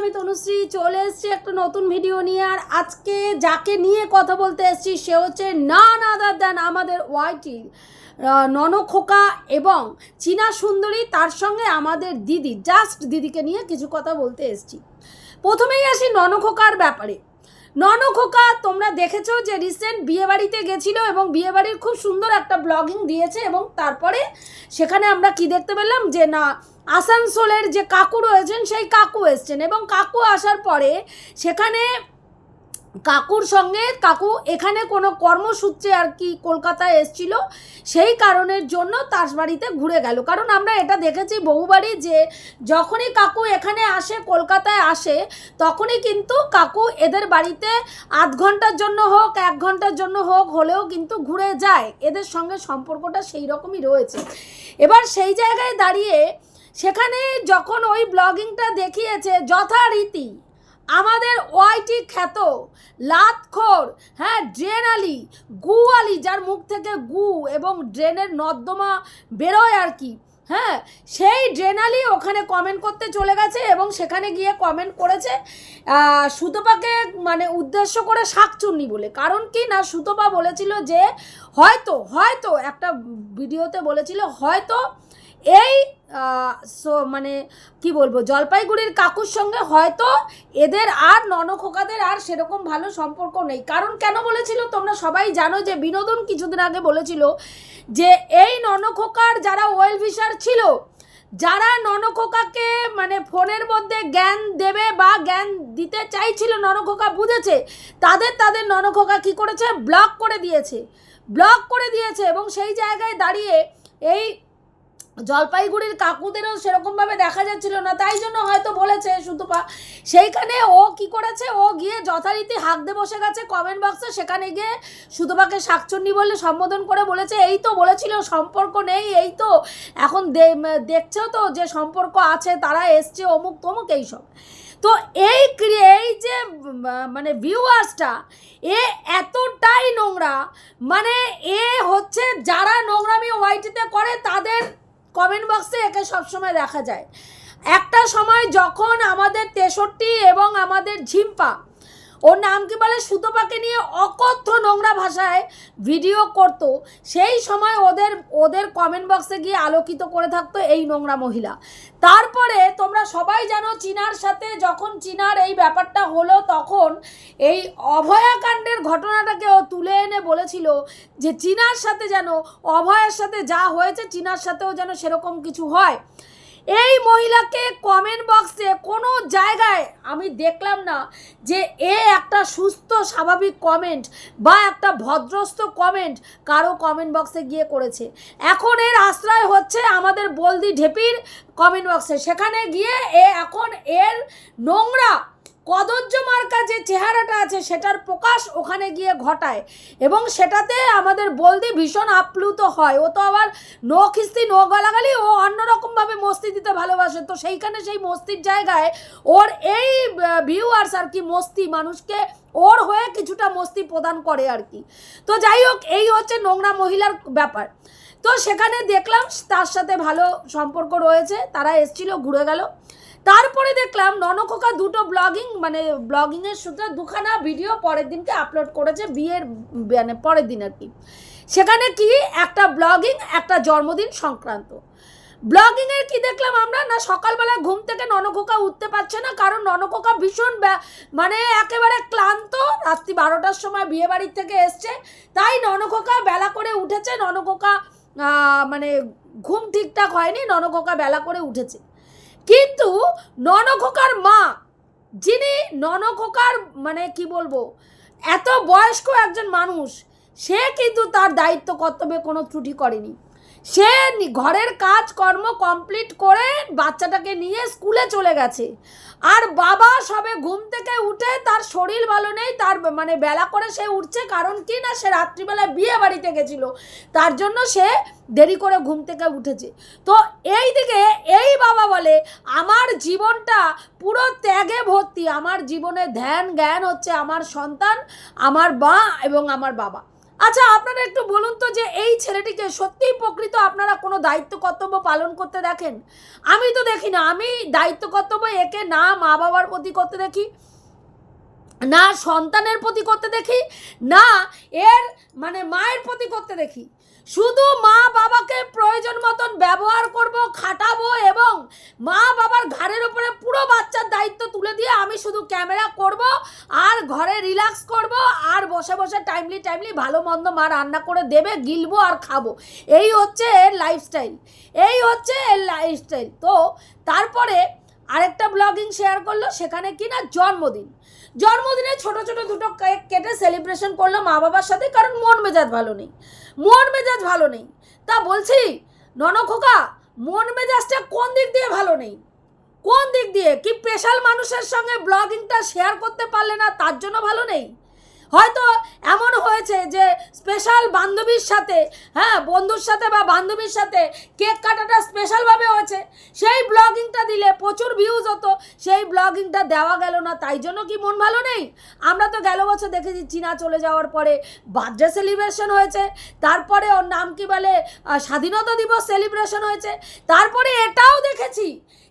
আমি তনুশ্রী চলে এসেছি একটা নতুন ভিডিও নিয়ে, আর আজকে যাকে নিয়ে কথা বলতে এসেছি সে হচ্ছে না আদার দেন আমাদের ওয়াইটি ননখোকা এবং চীনা সুন্দরী, তার সঙ্গে আমাদের দিদি জাস্ট দিদিকে নিয়ে কিছু কথা বলতে এসেছি। প্রথমেই আসি ননখোকার ব্যাপারে। ননখোকা তোমরা দেখেছ যে রিসেন্ট বিয়েবাড়িতে গেছিল এবং বিয়েবাড়ির খুব সুন্দর একটা ব্লগিং দিয়েছে এবং তারপরে সেখানে আমরা কি দেখতে পেলাম যে না আসানসোলের যে কাকু রয়েছেন, সেই কাকু এসছেন এবং কাকু আসার পরে সেখানে কাকুর সঙ্গে, কাকু এখানে কোনো কর্মসূত্রে আর কি কলকাতায় এসছিল, সেই কারণের জন্য তাসবাড়িতে ঘুরে গেল। কারণ আমরা এটা দেখেছি বহুবারই যে যখনই কাকু এখানে আসে, কলকাতায় আসে, তখনই কিন্তু কাকু এদের বাড়িতে আধ ঘণ্টার জন্য হোক, এক ঘণ্টার জন্য হোক, হলেও কিন্তু ঘুরে যায়। এদের সঙ্গে সম্পর্কটা সেই রকমই রয়েছে। এবার সেই জায়গায় দাঁড়িয়ে সেখানে যখন ওই ব্লগিংটা দেখিয়েছে যথারীতি আমাদের ওয়াইটি খ্যাত লাতখোর হ্যাঁ ড্রেন আলি, গু আলি, যার মুখ থেকে গু এবং ড্রেনের নর্দমা বেরোয় আর কি হ্যাঁ সেই ড্রেনালি ওখানে কমেন্ট করতে চলে গেছে এবং সেখানে গিয়ে কমেন্ট করেছে সুতপাকে মানে উদ্দেশ্য করে শাকচুন্নি বলে। কারণ কি না, সুতপা বলেছিল যে হয়তো হয়তো একটা ভিডিওতে বলেছিল হয়তো এই সো- মানে কি বলব, জলপাইগুড়ির কাকুর সঙ্গে হয়তো এদের আর ননখোকাদের আর সেরকম ভালো সম্পর্ক নেই। কারণ কেন বলেছিল? তোমরা সবাই জানো যে, বিনোদন কিছুদিন আগে বলেছিল যে, এই ননখোকার যারা ওয়েল ফিশার ছিল, যারা ননখোকাকে মানে ফোনের মধ্যে জ্ঞান দেবে বা জ্ঞান দিতে চাইছিল ননখোকা বুঝেছে, তাদের তাদের ননখোকা কি করেছে? ব্লক করে দিয়েছে। ব্লক করে দিয়েছে এবং সেই জায়গায় দাঁড়িয়ে এই জলপাইগুড়ির কাকুদেরও সেরকমভাবে দেখা যাচ্ছিল না, তাই জন্য হয়তো বলেছে সুতপা। সেইখানে ও কি করেছে? ও গিয়ে যথারীতি হাঁকতে বসে গেছে কমেন্ট বক্সে সেখানে গিয়ে সুতপাকে শাকচন্নি বলে সম্বোধন করে বলেছে, এই তো বলেছিল, সম্পর্ক নেই, এই তো। এখন দে- দেখছ তো যে সম্পর্ক আছে, তারা এসছে অমুক তমুক এইসব তো এই এই যে মানে ভিউয়ার্সটা এ এতটাই নোংরা মানে এ হচ্ছে যারা নোংরামি ওয়াইটিতে করে, তাদের কমেন্ট বক্সে একে সবসময় দেখা যায়। একটা সময় যখন আমাদের তেষট্টি এবং আমাদের ঝিম্পা ওর নাম কি বলে? সুতপাকে নিয়ে অকথ্য নোংরা ভাষায় ভিডিও করতো। সেই সময় ওদের ওদের কমেন্ট বক্সে গিয়ে আলোকিত করে থাকতো এই নোংরা মহিলা। তারপরে তোমরা সবাই জানো চীনার সাথে যখন চীনার এই ব্যাপারটা হলো তখন এই অভয়াকাণ্ডের ঘটনাটাকে ও তুলে এনে বলেছিল যে চীনার সাথে যেন, অভয়ের সাথে যা হয়েছে চীনার সাথেও যেন সেরকম কিছু হয়। এই মহিলাকে কমেন্ট বক্সে কোনো জায়গায় আমি দেখলাম না যে এ একটা সুস্থ, স্বাভাবিক কমেন্ট বা একটা ভদ্রস্ত কমেন্ট কারও কমেন্ট বক্সে গিয়ে করেছে। এখন এর আশ্রয় হচ্ছে আমাদের বলদি ঢেপির কমেন্ট বক্সে সেখানে গিয়ে এ এখন এর নোংরা কদর্য মার্কা যে চেহারাটা আছে, সেটার প্রকাশ ওখানে গিয়ে ঘটায়। এবং সেটাতে আমাদের বলদি ভীষণ আপ্লুত হয়। ও তো আবার নো খিস্তি, নো গালাগালি, ও অন্যরকমভাবে মস্তি দিতে ভালোবাসে। তো সেইখানে সেই মস্তির জায়গায় ওর এই ভিউয়ার্স আর কি মস্তি, মানুষকে ওর হয়ে কিছুটা মস্তি প্রদান করে আর কি। তো যাই হোক, এই হচ্ছে নোংরা মহিলার ব্যাপার। তো সেখানে দেখলাম তার সাথে ভালো সম্পর্ক রয়েছে। তারা এসছিল, ঘুরে গেল। তারপরে দেখলাম ননখোকা দুটো ব্লগিং মানে ব্লগিংয়ের সূত্রে দুখানা ভিডিও পরের দিনকে আপলোড করেছে বিয়ের মানে পরের দিন আর কি। সেখানে কি একটা ব্লগিং, একটা জন্মদিন সংক্রান্ত। ব্লগিংয়ের কি দেখলাম আমরা? না সকালবেলা ঘুম থেকে ননকোকা উঠতে পারছে না, কারণ ননকোকা ভীষণ মানে একেবারে ক্লান্ত। রাত্রি বারোটার সময় বিয়ে বাড়ির থেকে এসছে, তাই ননখোকা বেলা করে উঠেছে। ননকোকা মানে ঘুম ঠিকঠাক হয়নি, ননকোকা বেলা করে উঠেছে। কিন্তু ননখোকার মা, যিনি ননখোকার মানে কি বলব, এত বয়স্ক একজন মানুষ, সে কিন্তু তার দায়িত্ব, কর্তব্যে কোনো ত্রুটি করেনি। সে ঘরের কাজ কর্ম কমপ্লিট করে বাচ্চাটাকে নিয়ে স্কুলে চলে গেছে। আর বাবা সবে ঘুম থেকে উঠে তার শরীর ভালো নেই, তার মানে বেলা করে সে উঠছে কারণ কি না সে রাত্রিবেলায় বিয়ে বাড়িতে গেছিল। তার জন্য সে দেরি করে ঘুম থেকে উঠেছে। তো এই দিকে এই বাবা বলে, আমার জীবনটা পুরো ত্যাগে ভর্তি। আমার জীবনে ধ্যান জ্ঞান হচ্ছে আমার সন্তান, আমার মা এবং আমার বাবা। আচ্ছা আপনারা একটু বলুন তো যে এই ছেলেটিকে সত্যিই প্রকৃত আপনারা কোনো দায়িত্ব কর্তব্য পালন করতে দেখেন? আমি তো দেখি না, আমি দায়িত্ব কর্তব্য একে না মা বাবার প্রতি করতে দেখি, না সন্তানের প্রতি করতে দেখি, না এর মানে মায়ের প্রতি করতে দেখি। শুধু মা বাবাকে প্রয়োজন মতন ব্যবহার করব, খাটাবো এবং মা বাবার ঘাড়ের উপরে পুরো বাচ্চার দায়িত্ব তুলে দিয়ে আমি শুধু ক্যামেরা করব আর ঘরে রিল্যাক্স করব আর বসে বসে টাইমলি টাইমলি ভালো মন্দ মা রান্না করে দেবে, গিলবো আর খাব। এই হচ্ছে এর লাইফস্টাইল এই হচ্ছে এর লাইফস্টাইল তো তারপরে আরেকটা ব্লগিং শেয়ার করল, সেখানে কি না জন্মদিন। জন্মদিনে ছোট ছোট দুটো কেক কেটে সেলিব্রেশন করল মা বাবার সাথে, কারণ মন মেজাজ ভালো নেই। মন মেজাজ ভালো নেই। তা বলছি নন ননখোকা মন মেজাজটা কোন দিক দিয়ে ভালো নেই? কোন দিক দিয়ে? কি স্পেশাল মানুষের সঙ্গে ব্লগিংটা শেয়ার করতে পারলে না তার জন্য ভালো নেই? হয়তো এমন হয়েছে যে স্পেশাল বান্ধবীর সাথে হ্যাঁ বন্ধুর সাথে বা বান্ধবীর সাথে কেক কাটাটা স্পেশালভাবে হয়েছে, সেই ব্লগিংটা দিলে প্রচুর ভিউজ হতো, সেই ব্লগিংটা দেওয়া গেল না, তাই জন্য কি মন ভালো নেই? আমরা তো গেল বছর দেখেছি চীনা চলে যাওয়ার পরে বার্থডে সেলিব্রেশন হয়েছে, তারপরে ওর নাম কি বলে স্বাধীনতা দিবস সেলিব্রেশন হয়েছে, তারপরে এটাও দেখেছি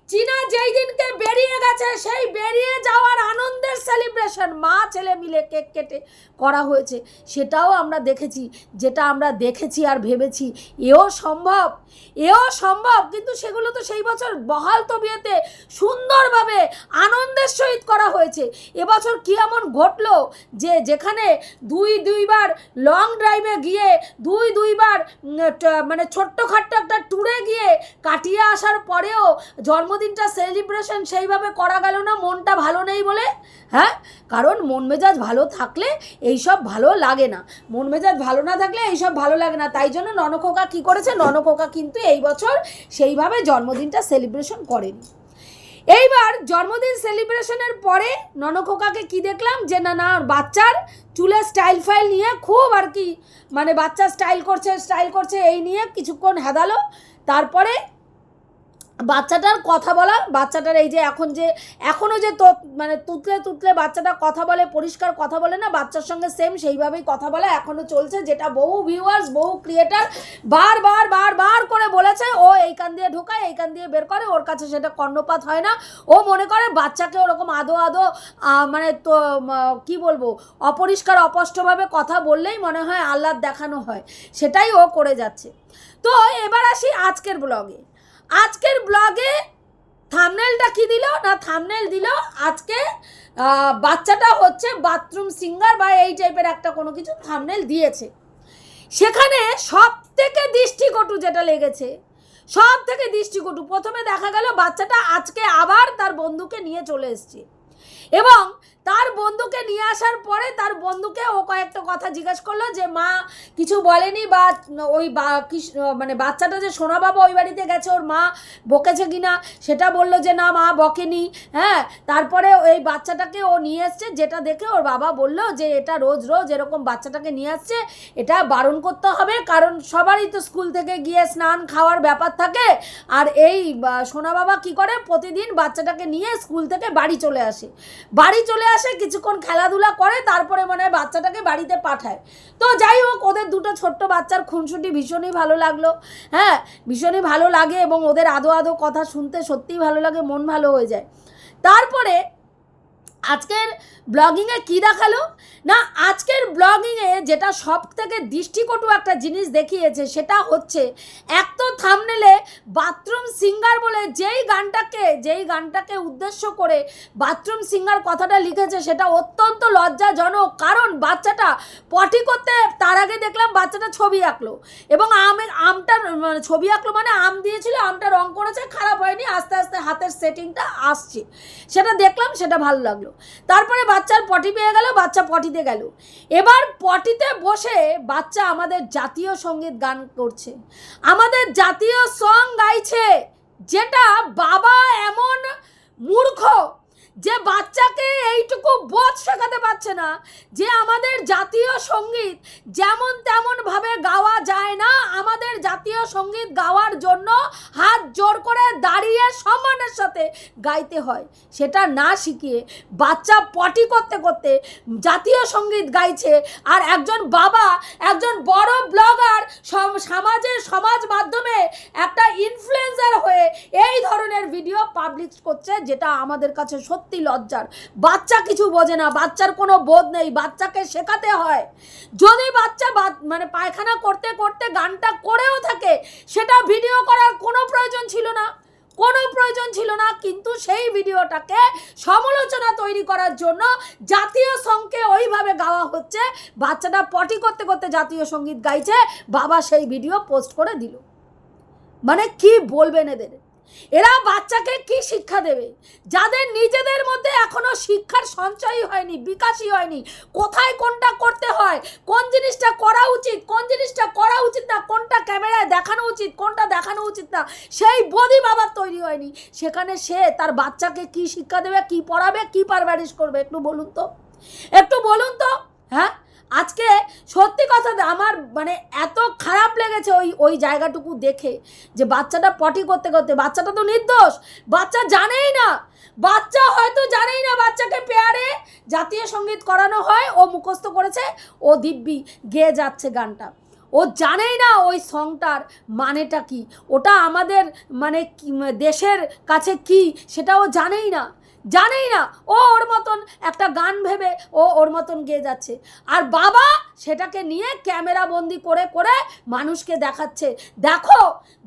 চীনা যেই দিনকে বেরিয়ে গেছে, সেই বেরিয়ে যাওয়ার আনন্দের সেলিব্রেশন মা ছেলে মিলে কেক কেটে করা হয়েছে, সেটাও আমরা দেখেছি, যেটা আমরা দেখেছি আর ভেবেছি। এও সম্ভব এও সম্ভব, কিন্তু সেগুলো তো সেই বছর বহাল তবিয়েতে সুন্দরভাবে আনন্দের সহিত করা হয়েছে। এবছর কি এমন ঘটলো যে যেখানে দুই দুইবার লং ড্রাইভে গিয়ে, দুই দুইবার মানে ছোট্টখাট্ট একটা ট্যুরে গিয়ে কাটিয়ে আসার পরেও জন্মদিনটা সেলিব্রেশন সেইভাবে করা গেল না, মনটা ভালো নেই বলে? হ্যাঁ? কারণ মন মেজাজ ভালো থাকলে এইসব ভালো লাগে না। মন মেজাজ ভালো না থাকলে এইসব ভালো লাগে না। তাই জন্য ননকোকা কী করেছে? ননকোকা কিন্তু এই বছর সেইভাবে জন্মদিনটা সেলিব্রেশন করেনি। এইবার জন্মদিন সেলিব্রেশনের পরে ননকোকাকে কি দেখলাম? যে না না, বাচ্চার চুলের স্টাইল ফাইল নিয়ে খুব আর কি মানে বাচ্চা স্টাইল করছে স্টাইল করছে, এই নিয়ে কিছুক্ষণ হেদালো। তারপরে বাচ্চাটার কথা বলা, বাচ্চাটার এই যে এখন যে এখনও যে তো মানে তুতলে তুতলে বাচ্চাটা কথা বলে, পরিষ্কার কথা বলে না, বাচ্চার সঙ্গে সেম সেইভাবেই কথা বলা এখনও চলছে, যেটা বহু ভিউয়ার্স বহু ক্রিয়েটার বারবার বারবার করে বলেছে, ও এই কান দিয়ে ঢোকায়, এই কান দিয়ে বের করে, ওর কাছে সেটা কর্ণপাত হয় না। ও মনে করে বাচ্চাকে ওরকম আদো আদো মানে তো কি বলব, অপরিষ্কার অপষ্টভাবে কথা বললেই মনে হয় আহ্লাদ দেখানো হয়, সেটাই ও করে যাচ্ছে। তো এবার আসি আজকের ব্লগে আজকের ব্লগে থামনেলটা কি দিল না থামনেল দিল? আজকে বাচ্চাটা হচ্ছে বাথরুম সিঙ্গার বা এই টাইপের একটা কোনো কিছু থামনেল দিয়েছে। সেখানে সব থেকে দৃষ্টিকটু যেটা লেগেছে সব থেকে দৃষ্টিকটু, প্রথমে দেখা গেল বাচ্চাটা আজকে আবার তার বন্ধুকে নিয়ে চলে এসছে। এবং তার বন্ধুকে নিয়ে আসার পরে তার বন্ধুকে ও কয়েকটা কথা জিজ্ঞেস করল যে, মা, কিছু বলেনি বা ওই মানে বাচ্চাটা যে সোনা বাবা ওই বাড়িতে গেছে, ওর মা বকেছে কিনা? সেটা বলল যে, না, মা বকেনি। হ্যাঁ তারপরে ওই বাচ্চাটাকে ও নিয়ে এসছে, যেটা দেখে ওর বাবা বলল যে, এটা রোজ রোজ এরকম বাচ্চাটাকে নিয়ে আসছে, এটা বারণ করতে হবে, কারণ সবারই তো স্কুল থেকে গিয়ে স্নান খাওয়ার ব্যাপার থাকে। আর এই সোনা বাবা কি করে? প্রতিদিন বাচ্চাটাকে নিয়ে স্কুল থেকে বাড়ি চলে আসে। বাড়ি চলে আসে, কিছুক্ষণ খেলাধুলা করে, তারপরে মনে হয় বাচ্চাটাকে বাড়িতে পাঠায়। তো যাই হোক, ওদের দুটো ছোট্ট বাচ্চার খুনসুটি ভীষণই ভালো লাগল। হ্যাঁ ভীষণই ভালো লাগে এবং ওদের আদো আদো কথা শুনতে সত্যিই ভালো লাগে, মন ভালো হয়ে যায়। তারপরে আজকের ব্লগিংয়ে কী দেখাল? না, আজকের ব্লগিংয়ে যেটা সব থেকে দৃষ্টিকটু একটা জিনিস দেখিয়েছে, সেটা হচ্ছে এক তো থামনেলে বাথরুম সিঙ্গার বলে যেই গানটাকে যেই গানটাকে উদ্দেশ্য করে বাথরুম সিঙ্গার কথাটা লিখেছে, সেটা অত্যন্ত লজ্জাজনক। কারণ বাচ্চাটা পটি করতে, তার আগে দেখলাম বাচ্চাটা ছবি আঁকলো। এবং আমের আমটা মানে ছবি আঁকলো মানে আম দিয়েছিল, আমটা রং করেছে, খারাপ হয়নি, আস্তে আস্তে হাতের সেটিংটা আসছে। সেটা দেখলাম, সেটা ভালো লাগল। তারপরে বাচ্চার পটি পেয়ে গেল, বাচ্চা পটিতে গেল। এবার পটিতে বসে বাচ্চা আমাদের জাতীয় সংগীত গান করছে। আমাদের জাতীয় সং গাইছে যেটা বাবা এমন মূর্খ যে বাচ্চাকে এইটুকু বোধ শেখাতে পারছে না, যে আমাদের জাতীয় সংগীত যেমন তেমনভাবে গাওয়া যায় না, আমাদের জাতীয় সংগীত গাওয়ার জন্য হাত জোর করে দাঁড়িয়ে সম্মানের সাথে গাইতে হয়। সেটা না শিখিয়ে বাচ্চা পটি করতে করতে জাতীয় সংগীত গাইছে আর একজন বাবা, একজন বড় ব্লগার সমাজের সমাজ মাধ্যমে একটা ইনফ্লুয়েন্সার হয়ে এই ধরনের ভিডিও পাবলিশ করছে, যেটা আমাদের কাছে সত্যি লজ্জার। বাচ্চা কিছু বোঝে না, বাচ্চার কোনো বোধ নেই, বাচ্চাকে শেখাতে হয়। যদি বাচ্চা মানে পায়খানা করতে করতে গানটা করেও থাকে, সেটা ভিডিও করার কোনো প্রয়োজন ছিল না। কোনো প্রয়োজন ছিল না, কিন্তু সেই ভিডিওটাকে সমালোচনা তৈরি করার জন্য জাতীয় সঙ্গে ওইভাবে গাওয়া হচ্ছে। বাচ্চাটা পটি করতে করতে জাতীয় সংগীত গাইছে, বাবা সেই ভিডিও পোস্ট করে দিল। মানে কি বলবেন এদের? এরা বাচ্চাকে কি শিক্ষা দেবে? যাদের নিজেদের মধ্যে এখনও শিক্ষার সঞ্চয়ই হয়নি, বিকাশই হয়নি, কোথায় কোনটা করতে হয়, কোন জিনিসটা করা উচিত, কোন জিনিসটা করা উচিত না, কোনটা ক্যামেরায় দেখানো উচিত, কোনটা দেখানো উচিত না, সেই বোধই বাবার তৈরি হয়নি। সেখানে সে তার বাচ্চাকে কি শিক্ষা দেবে, কি পড়াবে, কি পারভারিশ করবে, একটু বলুন তো। একটু বলুন তো হ্যাঁ? আজকে সত্যি কথা আমার মানে এত খারাপ লেগেছে ওই ওই জায়গাটুকু দেখে যে বাচ্চাটা পটি করতে করতে, বাচ্চাটা তো নির্দোষ, বাচ্চা জানেই না, বাচ্চা হয়তো জানেই না বাচ্চাকে পেয়ারে জাতীয় সংগীত করানো হয়, ও মুখস্থ করেছে, ও দিব্যি গেয়ে যাচ্ছে গানটা। ও জানেই না ওই সংটার মানেটা কি, ওটা আমাদের মানে দেশের কাছে কি, সেটা ও জানেই না। জানেই না, ও ওর মতন একটা গান ভেবে ও ওর মতন গেয়ে যাচ্ছে। আর বাবা সেটাকে নিয়ে ক্যামেরা বন্দি করে করে মানুষকে দেখাচ্ছে। দেখো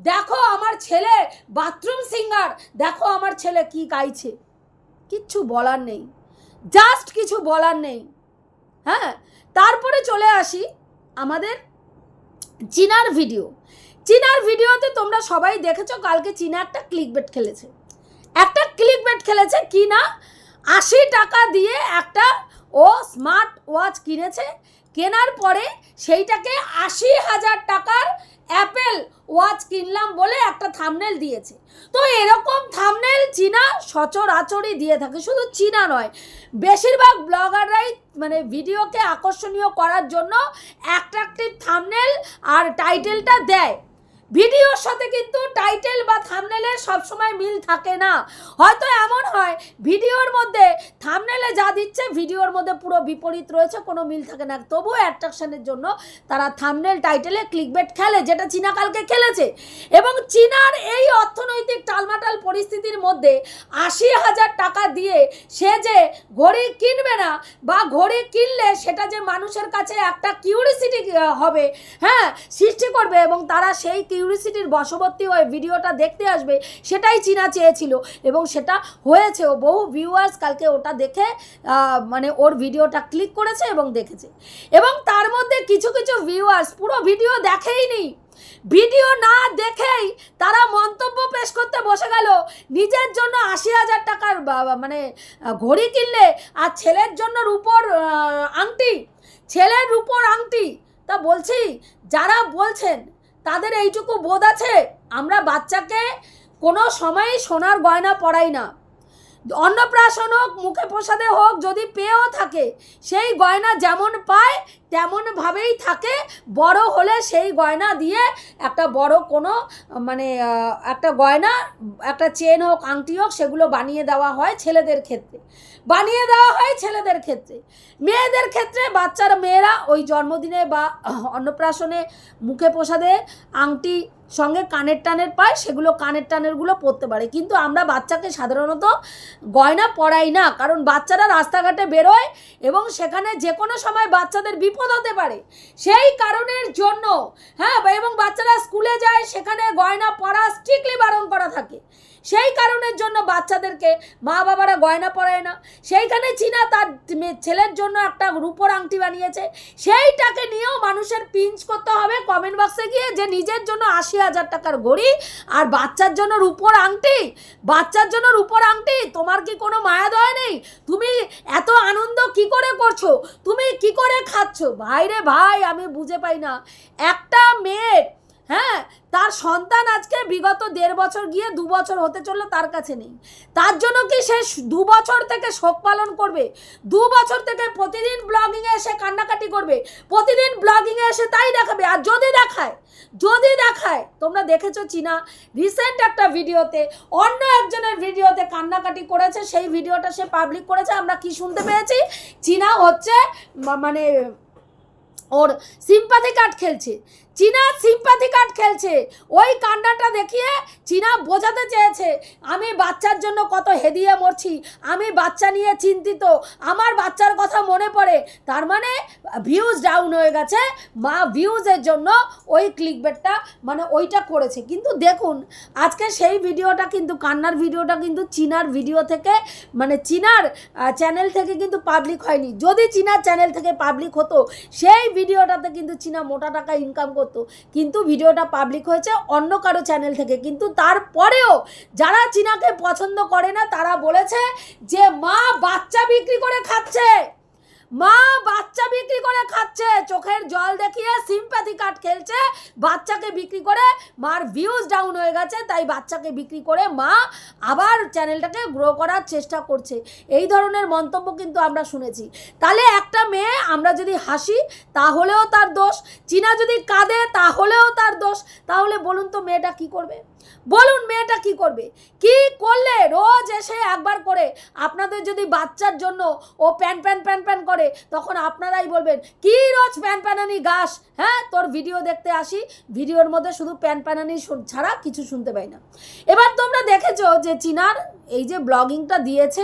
দেখো আমার ছেলে বাথরুম সিঙ্গার, দেখো আমার ছেলে কি গাইছে। কিচ্ছু বলার নেই, জাস্ট কিছু বলার নেই। হ্যাঁ তারপরে চলে আসি আমাদের চিনার ভিডিও। চিনার ভিডিওতে তোমরা সবাই দেখেছ, কালকে চীনা একটা ক্লিক বেট খেলেছে। একটা ক্লিক বেট খেলেছে কি না? আশি টাকা দিয়ে একটা ও স্মার্ট ওয়াচ কিনেছে। কেনার পরে সেইটাকে আশি হাজার টাকার অ্যাপেল ওয়াচ কিনলাম বলে একটা থামনেল দিয়েছে। তো এরকম থামনেল চীনা সচরাচরই দিয়ে থাকে। শুধু চীনা নয়, বেশিরভাগ ব্লগাররাই মানে ভিডিওকে আকর্ষণীয় করার জন্য অ্যাট্রাকটিভ থামনেল আর টাইটেলটা দেয়। ভিডিওর সাথে কিন্তু টাইটেল বা থামনেলের সবসময় মিল থাকে না। হয়তো এমন হয়, ভিডিওর মধ্যে থামনেলে যা দিচ্ছে, ভিডিওর মধ্যে পুরো বিপরীত রয়েছে, কোনো মিল থাকে না। তবুও অ্যাট্রাকশনের জন্য তারা থামনেল টাইটেলে ক্লিকবেট খেলে, যেটা চীনা কালকে খেলেছে। এবং চীনার এই অর্থনৈতিক টালমাটাল পরিস্থিতির মধ্যে আশি হাজার টাকা দিয়ে সে যে ঘড়ি কিনবে না বা ঘড়ি কিনলে সেটা যে মানুষের কাছে একটা কিউরিসিটি হবে হ্যাঁ সৃষ্টি করবে এবং তারা সেই কিউরিসিটির বশবর্তী হয়ে ভিডিওটা দেখতে আসবে, সেটাই চীনা চেয়েছিল এবং সেটা হয়েছেও বহু ভিউয়ার্স কালকে ওটা দেখে মানে ওর ভিডিওটা ক্লিক করেছে এবং দেখেছে। এবং তার মধ্যে কিছু কিছু ভিউয়ার্স পুরো ভিডিও দেখেই নি। ভিডিও না দেখেই তারা মন্তব্য পেশ করতে বসে গেল, নিজের জন্য আশি হাজার টাকার মানে ঘড়ি কিনলে আর ছেলের জন্য রূপোর আংটি, ছেলের রূপোর আংটি, তা বলছি, যারা বলছেন তাদের এইটুকু বোধ আছে? আমরা বাচ্চাকে কোনো সময়ই সোনার গয়না পরাই না। অন্নপ্রাশন হোক, মুখে প্রসাদে হোক, যদি পেয়েও থাকে, সেই গয়না যেমন পায়, তেমনভাবেই থাকে। বড় হলে সেই গয়না দিয়ে একটা বড় কোনো মানে একটা গয়না, একটা চেন হোক, আংটি হোক, সেগুলো বানিয়ে দেওয়া হয় ছেলেদের ক্ষেত্রে। বানিয়ে দেওয়া হয় ছেলেদের ক্ষেত্রে। মেয়েদের ক্ষেত্রে বাচ্চারা মেয়েরা ওই জন্মদিনে বা অন্নপ্রাশনে মুখে প্রসাদে আংটি সঙ্গে কানের টানের পায়, সেগুলো কানের টানেরগুলো পরতে পারে। কিন্তু আমরা বাচ্চাকে সাধারণত গয়না পরাই না, কারণ বাচ্চারা রাস্তাঘাটে বেরোয় এবং সেখানে যে কোনো সময় বাচ্চাদের বিপদ হতে পারে। সেই কারণের জন্য হ্যাঁ এবং বাচ্চারা স্কুলে যায়, সেখানে গয়না পরা স্ট্রিক্টলি বারণ করা থাকে। সেই কারণের জন্য বাচ্চাদেরকে মা বাবারা গয়না পরায় না। সেইখানে চীনা তার ছেলের জন্য একটা রূপোর আংটি বানিয়েছে। সেইটাকে নিয়েও মানুষের পিঞ্চ করতে হবে কমেন্ট বক্সে গিয়ে যে নিজের জন্য আশি হাজার টাকার ঘড়ি আর বাচ্চার জন্য রূপোর আংটি। বাচ্চার জন্য রূপোর আংটি, তোমার কি কোনো মায়া দয়া নেই? তুমি এত আনন্দ কি করে করছ? তুমি কি করে খাচ্ছ? ভাই রে ভাই, আমি বুঝে পাই না। একটা মেয়ের হ্যাঁ তার সন্তান আজকে বিগত দেড় বছর গিয়ে দু বছর হতে চলল তার কাছে নেই। তার জন্য কি সে দু বছর থেকে শোক পালন করবে? দু বছর থেকে প্রতিদিন ব্লগিংয়ে এসে কান্নাকাটি করবে? প্রতিদিন ব্লগিংয়ে এসে তাই দেখাবে? আর যদি দেখায় যদি দেখায়, তোমরা দেখেছ চীনা রিসেন্ট একটা ভিডিওতে, অন্য একজনের ভিডিওতে কান্নাকাটি করেছে, সেই ভিডিওটা সে পাবলিক করেছে, আমরা কি শুনতে পেয়েছি? চীনা হচ্ছে মানে ওর সিম্পাথি কার্ড খেলছে চীনা সিম্পাথি কার্ড খেলছে ওই কান্নাটা দেখিয়ে চীনা বোঝাতে চেয়েছে, আমি বাচ্চার জন্য কত হেদিয়ে মরছি, আমি বাচ্চা নিয়ে চিন্তিত, আমার বাচ্চার কথা মনে পড়ে, তার মানে ভিউজ ডাউন হয়ে গেছে, মা ভিউজের জন্য ওই ক্লিকবেটটা মানে ওইটা করেছে। কিন্তু দেখুন, আজকে সেই ভিডিওটা কিন্তু কান্নার ভিডিওটা কিন্তু চীনার ভিডিও থেকে মানে চীনার চ্যানেল থেকে কিন্তু পাবলিক হয়নি। যদি চীনার চ্যানেল থেকে পাবলিক হতো, সেই ভিডিওটাতে কিন্তু চীনা মোটা টাকা ইনকাম করতো। কিন্তু ভিডিওটা পাবলিক হয়েছে অন্য কারও চ্যানেল থেকে। কিন্তু তারপরেও যারা চীনাকে পছন্দ করে না, তারা বলেছে যে, মা বাচ্চা বিক্রি করে খাচ্ছে। মা বাচ্চা বিক্রি করে খাচ্ছে। চোখের জল দেখিয়ে সিম্প্যাথি কার্ড খেলছে। বাচ্চাকে বিক্রি করে মার ভিউজ ডাউন হয়ে গেছে, তাই বাচ্চাকে বিক্রি করে মা আবার চ্যানেলটাকে গ্রো করার চেষ্টা করছে। এই ধরনের মন্তব্য কিন্তু আমরা শুনেছি। তাহলে একটা মেয়ে আমরা যদি হাসি, তাহলেও তার দোষ। চীনা যদি কাঁদে, তাহলেও তার দোষ। তাহলে বলুন তো মেয়েটা কি করবে? বলুন মেয়েটা কি করবে? কি করলে? রোজ এসে একবার করে। আপনাদের যদি বাচ্চার জন্য ও প্যান প্যান প্যান প্যান করে তখন আপনারাই বলবেন, কি রোজ প্যান প্যানানি গাছ হ্যাঁ তোর ভিডিও দেখতে আসি, ভিডিওর মধ্যে শুধু প্যান প্যানানি ছাড়া কিছু শুনতে পাই না। এবার তোমরা দেখেছ যে চিনার এই যে ব্লগিংটা দিয়েছে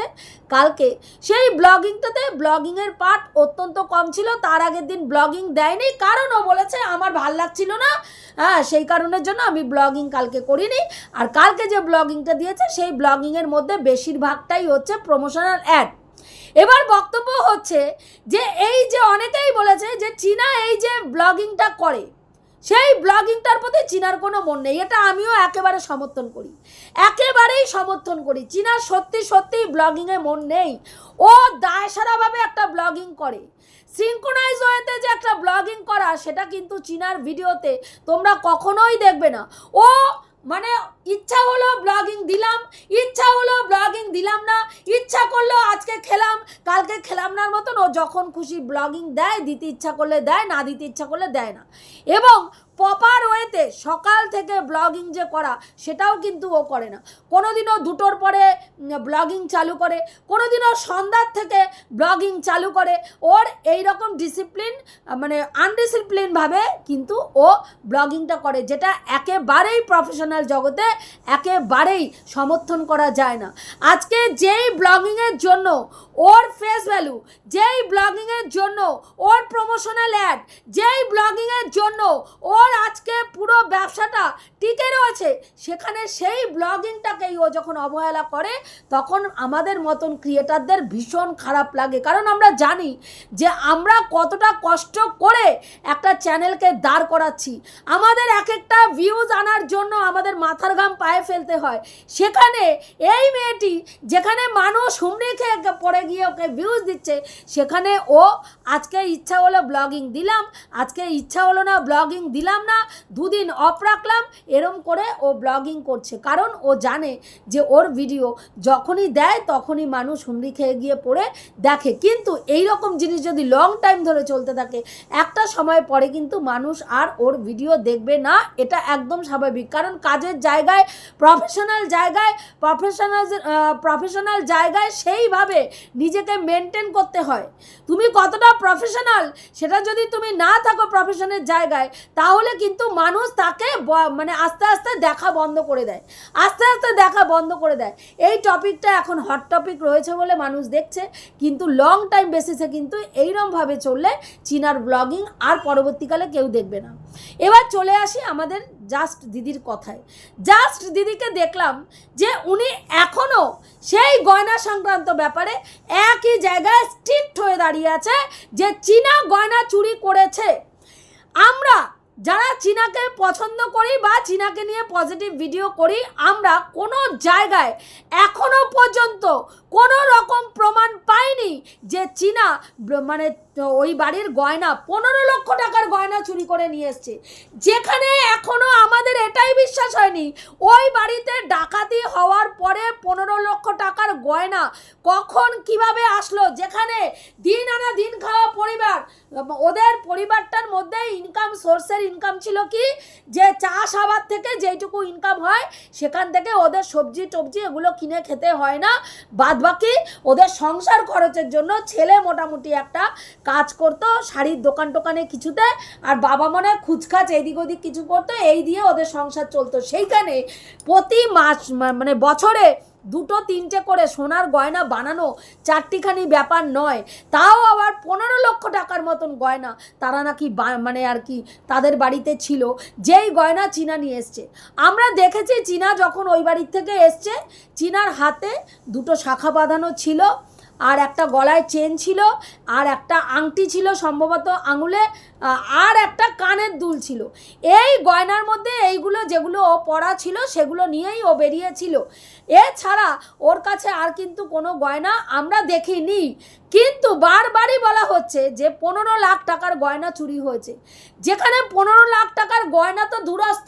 কালকে, সেই ব্লগিংটাতে ব্লগিংয়ের পার্ট অত্যন্ত কম ছিল, তার আগের দিন ব্লগিং দেয়নি, কারণ ও বলেছে, আমার ভালো লাগছিল না। হ্যাঁ সেই কারণের জন্য আমি ব্লগিং কালকে করিনি। আর কালকে যে ব্লগিংটা দিয়েছে, সেই ব্লগিংয়ের মধ্যে বেশিরভাগটাই হচ্ছে প্রমোশনাল অ্যাড এবার বক্তব্য হচ্ছে যে এই যে অনেকেই বলেছে যে চীনা এই যে ব্লগিংটা করে, সেই ব্লগিংটার প্রতি চীনার কোনো মন নেই। এটা আমিও একেবারে সমর্থন করি। একেবারেই সমর্থন করি। চীনার সত্যি সত্যি ব্লগিংয়ে মন নেই। ও দায়সারাভাবে একটা ব্লগিং করে। সিঙ্কোনাইজ ওয়েতে যে একটা ব্লগিং করা, সেটা কিন্তু চীনার ভিডিওতে তোমরা কখনোই দেখবে না। ও মানে ইচ্ছা হলো ব্লগিং দিলাম, ইচ্ছা হলো ব্লগিং দিলাম না, ইচ্ছা করল আজকে খেলাম, কালকে খেলাম না মতন, ও যখন খুশি ব্লগিং দেয়, দিতে ইচ্ছা করলে দেয়, না দিতে ইচ্ছা করলে দেয় না। এবং প্রপার ওয়েতে সকাল থেকে ব্লগিং যে করা, সেটাও কিন্তু ও করে না। কোনোদিনও দুটোর পরে ব্লগিং চালু করে, কোনোদিনও সন্ধ্যার থেকে ব্লগিং চালু করে। ওর এই রকম ডিসিপ্লিন মানে আনডিসিপ্লিনভাবে কিন্তু ও ব্লগিংটা করে, যেটা একেবারেই প্রফেশনাল জগতে একেবারেই সমর্থন করা যায় না। আজকে যেই ব্লগিংয়ের জন্য ওর ফেস ভ্যালু যেই ব্লগিংয়ের জন্য ওর প্রমোশনাল অ্যাড যেই ব্লগিংয়ের জন্য ওর আজকে পুরো ব্যবসাটা টিকে রয়েছে, সেখানে সেই ব্লগিংটাকেই ও যখন অবহেলা করে, তখন আমাদের মতন ক্রিয়েটারদের ভীষণ খারাপ লাগে। কারণ আমরা জানি যে আমরা কতটা কষ্ট করে একটা চ্যানেলকে দাঁড় করাচ্ছি। আমাদের এক একটা ভিউজ আনার জন্য আমাদের মাথার ঘাম পায়ে ফেলতে হয়। সেখানে এই মেয়েটি, যেখানে মানুষ হুমড়ি খেয়ে পড়ে গিয়ে ওকে ভিউজ দিচ্ছে, সেখানে ও আজকে ইচ্ছা হলো ব্লগিং দিলাম, আজকে ইচ্ছা হলো না ব্লগিং দিলাম না, দুদিন অফ রাখলাম, এরম করে ও ব্লগিং করছে। কারণ ও জানে যে ওর ভিডিও যখনই দেয় তখনই মানুষ হুমড়ি খেয়ে গিয়ে পড়ে দেখে। কিন্তু এই রকম জিনিস যদি লং টাইম ধরে চলতে থাকে, একটা সময় পরে কিন্তু মানুষ আর ওর ভিডিও দেখবে না, এটা একদম স্বাভাবিক। কারণ কাজের জায়গায় প্রফেশনাল জায়গায় প্রফেশনাল প্রফেশনাল জায়গায় সেইভাবে নিজেকে মেনটেন করতে হয়। তুমি কতটা প্রফেশনাল সেটা যদি তুমি না থাকো প্রফেশনের জায়গায়, তাহলে কিন্তু মানুষ তাকে মানে আস্তে আস্তে দেখা বন্ধ করে দেয়। আস্তে আস্তে দেখা বন্ধ করে দেয়। এই টপিকটা এখন হট টপিক রয়েছে বলে মানুষ দেখছে। কিন্তু লং টাইম বেসিসে কিন্তু এইরমভাবে চললে চীনার ব্লগিং আর পরবর্তীকালে কেউ দেখবে না। এবার চলে আসি আমাদের জাস্ট দিদির কথায়। জাস্ট দিদিকে দেখলাম যে উনি এখনও সেই গয়না সংক্রান্ত ব্যাপারে একই জায়গায় স্ট্রিক্ট হয়ে দাঁড়িয়ে আছে যে চীনা গয়না চুরি করেছে। আমরা যারা চীনাকে পছন্দ করি বা চীনাকে নিয়ে পজিটিভ ভিডিও করি, আমরা কোনো জায়গায় এখনও পর্যন্ত কোনো রকম প্রমাণ পাইনি যে চীনা মানে ওই বাড়ির গয়না, পনেরো লক্ষ টাকার গয়না চুরি করে নিয়ে এসছে। যেখানে এখনও আমাদের এটাই বিশ্বাস হয়নি, ওই বাড়িতে ডাকাতি হওয়ার পরে পনেরো লক্ষ টাকার গয়না কখন কীভাবে আসলো, যেখানে দিন আনা দিন খাওয়া পরিবার, ওদের পরিবারটার মধ্যে ইনকাম সোর্সের ইনকাম ছিল কি? যে চাষ আবাদ থেকে যেইটুকু ইনকাম হয়, সেখান থেকে ওদের সবজি টবজি এগুলো কিনে খেতে হয় না, বাদ বাকি ওদের সংসার খরচের জন্য ছেলে মোটামুটি একটা কাজ করতো, শাড়ির দোকান টোকানে কিছুতে, আর বাবা মনে খুচখাচ এদিক ওদিক কিছু করতো, এই দিয়ে ওদের সংসার চলতো। সেইখানে প্রতি মাস মানে বছরে দুটো তিনটে করে সোনার গয়না বানানো চারটিখানি ব্যাপার নয়। তাও আবার পনেরো লক্ষ টাকার মতন গয়না। তারা নাকি মানে আর কি তাদের বাড়িতে ছিল। যেই গয়না চীনা নিয়ে এসছে। আমরা দেখেছি চীনা যখন ওই বাড়ির থেকে এসছে, চীনার হাতে দুটো শাখা বাঁধানো ছিল। আর একটা গলায় চেন ছিল, আর একটা আংটি ছিল সম্ভবত আঙুলে, আর একটা কানের দুল ছিল। এই গয়নার মধ্যে এইগুলো যেগুলো ও পরা ছিল, সেগুলো নিয়েই ও বেরিয়েছিল। এছাড়া ওর কাছে আর কিন্তু কোনো গয়না আমরা দেখিনি। কিন্তু বারবারই বলা হচ্ছে যে পনেরো লাখ টাকার গয়না চুরি হয়েছে। যেখানে পনেরো লাখ টাকার গয়না তো দূরস্থ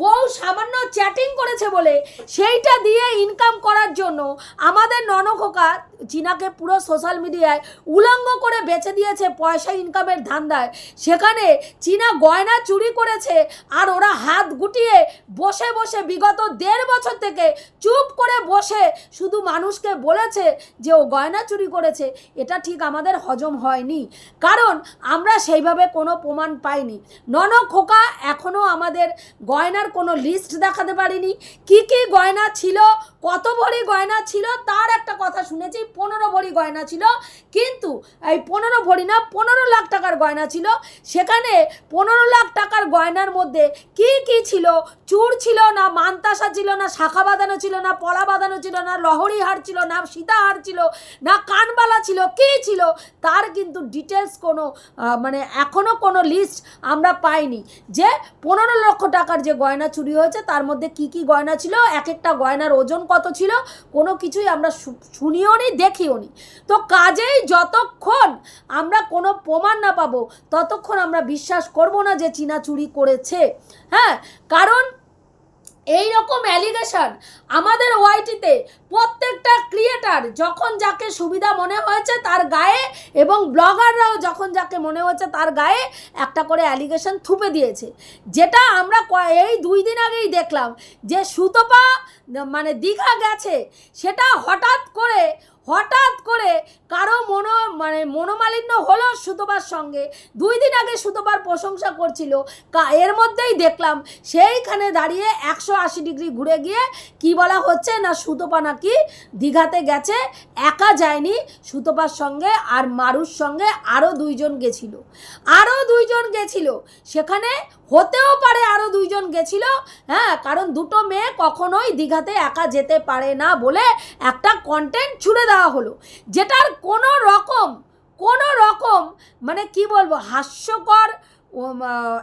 বউ সামান্য চ্যাটিং করেছে বলে সেইটা দিয়ে ইনকাম করার জন্য আমাদের ননখোকা চীনাকে পুরো সোশ্যাল মিডিয়ায় উলঙ্গ করে বেচে দিয়েছে পয়সা ইনকামের ধান্দায়। সেখানে চীনা গয়না চুরি করেছে আর ওরা হাত গুটিয়ে বসে বসে বিগত দেড় বছর থেকে চুপ করে বসে শুধু মানুষকে বলেছে যে ও গয়না চুরি করেছে। এটা ঠিক আমাদের হজম হয়নি। কারণ আমরা সেইভাবে কোনো প্রমাণ পাইনি। নন খোকা এখনও আমাদের গয়নার কোনো লিস্ট দেখাতে পারিনি। কি কি গয়না ছিল, কত ভরি গয়না ছিল, তার একটা কথা শুনেছি, পনেরো ভরি গয়না ছিল, কিন্তু এই পনেরো ভরি না, পনেরো লাখ টাকার গয়না ছিল। সেখানে পনেরো লাখ টাকার গয়নার মধ্যে কি কি ছিল? চূড় ছিল না, মান্তাসা ছিল না, শাখা বাঁধানো ছিল না, পলা বাঁধানো ছিল না, লহরি হার ছিল না সীতাহার ছিল না, কানবালা ছিল কি ছিল তার কিন্তু ডিটেলস কোনো মানে এখনও কোনো লিস্ট আমরা পাইনি। যে পনেরো লক্ষ টাকার যে গয়না চুরি হয়েছে, তার মধ্যে কি কি গয়না ছিল, এক একটা গয়নার ওজন কত ছিল, কোনো কিছুই আমরা শুনিও নি, দেখিও নি। তো কাজেই যতক্ষণ আমরা কোনো প্রমাণ না পাবো, ততক্ষণ আমরা বিশ্বাস করব না যে চীনা চুরি করেছে। হ্যাঁ কারণ এই রকম অ্যালিগেশন আমাদের ওয়াইটিতে প্রত্যেকটা ক্রিয়েটার যখন যাকে সুবিধা মনে হয়েছে তার গায়ে এবং ব্লগাররাও যখন যাকে মনে হয়েছে তার গায়ে একটা করে অ্যালিগেশন থুপে দিয়েছে। যেটা আমরা এই দুই দিন আগেই দেখলাম যে সুতপা মানে দীঘা গেছে, সেটা হঠাৎ করে হঠাৎ করে কারও মনো মানে মনোমালিন্য হলো সুতপার সঙ্গে। দুই দিন আগে সুতপার প্রশংসা করছিল। এর মধ্যেই দেখলাম সেইখানে দাঁড়িয়ে একশো আশি ডিগ্রি ঘুরে গিয়ে কি বলা হচ্ছে না সুতপা নাকি দীঘাতে গেছে, একা যায়নি সুতপার সঙ্গে আর মারুর সঙ্গে আরও দুইজন গেছিল। আরও দুইজন গেছিল। সেখানে হতেও পারে আরও দুইজন গেছিল হ্যাঁ কারণ দুটো মেয়ে কখনোই দীঘাতে একা যেতে পারে না বলে একটা কন্টেন্ট ছুড়ে দেওয়া হলো। যেটার কোনো রকম কোনো রকম মানে কি বলব হাস্যকর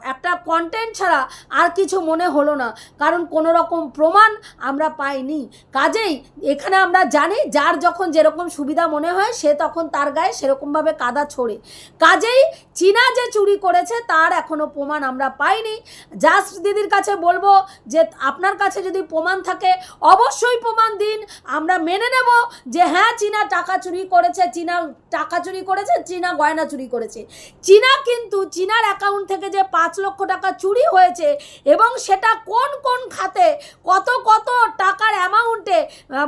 একটা কন্টেন্ট ছাড়া আর কিছু মনে হলো না। কারণ কোনো রকম প্রমাণ আমরা পাইনি। কাজেই এখানে আমরা জানি, যার যখন যেরকম সুবিধা মনে হয়, সে তখন তার গায়ে সেরকমভাবে কাদা ছোড়ে। কাজেই চীনা যে চুরি করেছে, তার এখনও প্রমাণ আমরা পাইনি। জাস্ট দিদির কাছে বলব যে, আপনার কাছে যদি প্রমাণ থাকে, অবশ্যই প্রমাণ দিন। আমরা মেনে নেব যে হ্যাঁ চীনা টাকা চুরি করেছে, চীনা টাকা চুরি করেছে, চীনা গয়না চুরি করেছে। চীনা কিন্তু, চীনার অ্যাকাউন্ট থেকে যে পাঁচ লক্ষ টাকা চুরি হয়েছে এবং সেটা কোন কোন খাতে কত কত টাকার অ্যামাউন্টে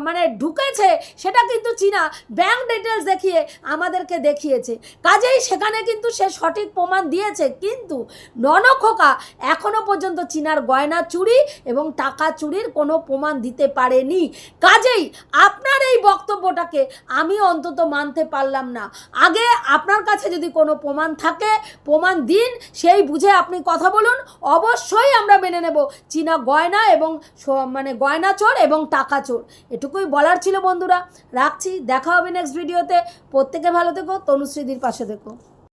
মানে ঢুকেছে, সেটা কিন্তু চীনা ব্যাংক ডিটেলস দেখিয়ে আমাদেরকে দেখিয়েছে। কাজেই সেখানে কিন্তু সে সঠিক প্রমাণ দিয়েছে, কিন্তু ননখোকা এখনও পর্যন্ত চীনার গয়না চুরি এবং টাকা চুরির কোনো প্রমাণ দিতে পারেনি। কাজেই আপনার এই বক্তব্যটাকে আমি অন্তত মানতে পারলাম না। আগে আপনার কাছে যদি কোনো প্রমাণ থাকে, প্রমাণ দিন সেই বুঝে আপনি কথা বলুন, অবশ্যই আমরা মেনে নেব। চীনা গয়না এবং মানে গয়না চোর এবং টাকা চোর। এটুকুই বলার ছিল বন্ধুরা। রাখছি, দেখা হবে নেক্সট ভিডিওতে প্রত্যেকে ভালো থেকো, তনুশ্রীদির পাশে থেকো।